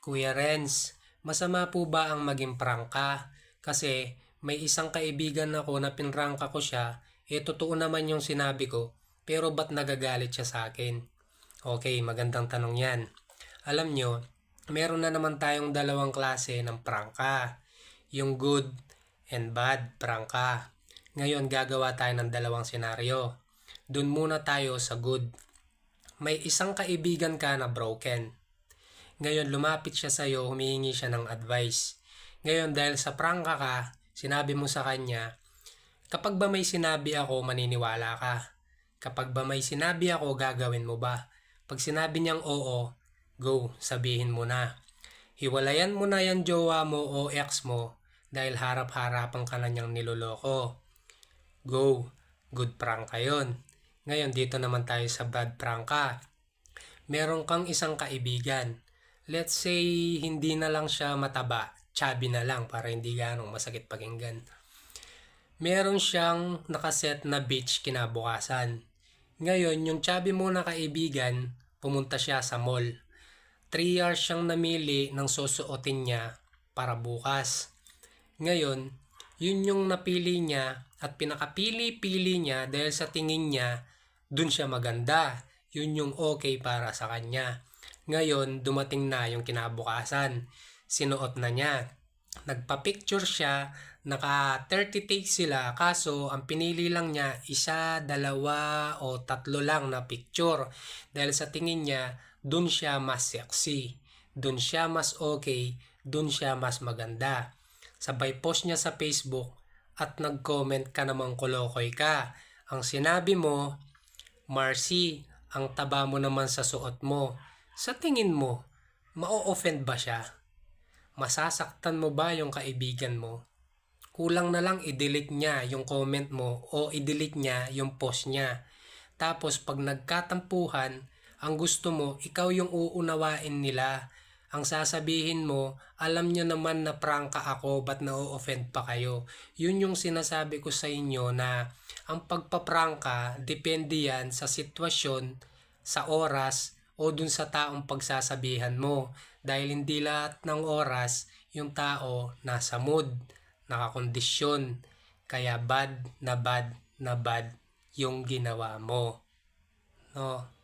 Kuya Renz, masama po ba ang maging prangka? Kasi may isang kaibigan ako na pinrangka ko siya, eh totoo naman yung sinabi ko, pero ba't nagagalit siya sa akin? Okay, magandang tanong yan. Alam nyo, meron na naman tayong dalawang klase ng prangka. Yung good and bad prangka. Ngayon gagawa tayo ng dalawang senaryo. Doon muna tayo sa good. May isang kaibigan ka na broken. Ngayon lumapit siya sa'yo, humihingi siya ng advice. Ngayon dahil sa prangka ka, sinabi mo sa kanya, kapag ba may sinabi ako, maniniwala ka. Kapag ba may sinabi ako, gagawin mo ba? Pag sinabi niyang oo, go, sabihin mo na. Hiwalayan mo na yan jowa mo o ex mo dahil harap-harapan ka na niyang niloloko. Go, good prank ka yun. Ngayon dito naman tayo sa bad prank ka. Meron kang isang kaibigan. Let's say hindi na lang siya mataba, chubby na lang para hindi ganong masakit pakinggan. Meron siyang nakaset na beach kinabukasan. Ngayon, yung chubby mo na kaibigan, pumunta siya sa mall. 3 hours siyang namili ng susuotin niya para bukas. Ngayon, yun yung napili niya at pinakapili-pili niya dahil sa tingin niya, dun siya maganda. Yun yung okay para sa kanya. Ngayon, dumating na yung kinabukasan. Sinuot na niya. Nagpa-picture siya, naka 30 takes sila, kaso ang pinili lang niya isa, dalawa o tatlo lang na picture. Dahil sa tingin niya, dun siya mas sexy. Dun siya mas okay, dun siya mas maganda. Sabay post niya sa Facebook at nag-comment ka namang kolokoy ka. Ang sinabi mo, Marcy, ang taba mo naman sa suot mo. Sa tingin mo, ma-offend ba siya? Masasaktan mo ba yung kaibigan mo? Kulang na lang i-delete niya yung comment mo o i-delete niya yung post niya. Tapos pag nagkatampuhan, ang gusto mo, ikaw yung uunawain nila. Ang sasabihin mo, alam nyo naman na prangka ako, ba't na-offend pa kayo? Yun yung sinasabi ko sa inyo na ang pagpaprangka, depende yan sa sitwasyon, sa oras, o dun sa taong pagsasabihan mo. Dahil hindi lahat ng oras, yung tao nasa mood, nakakondisyon. Kaya bad na bad na bad yung ginawa mo. No?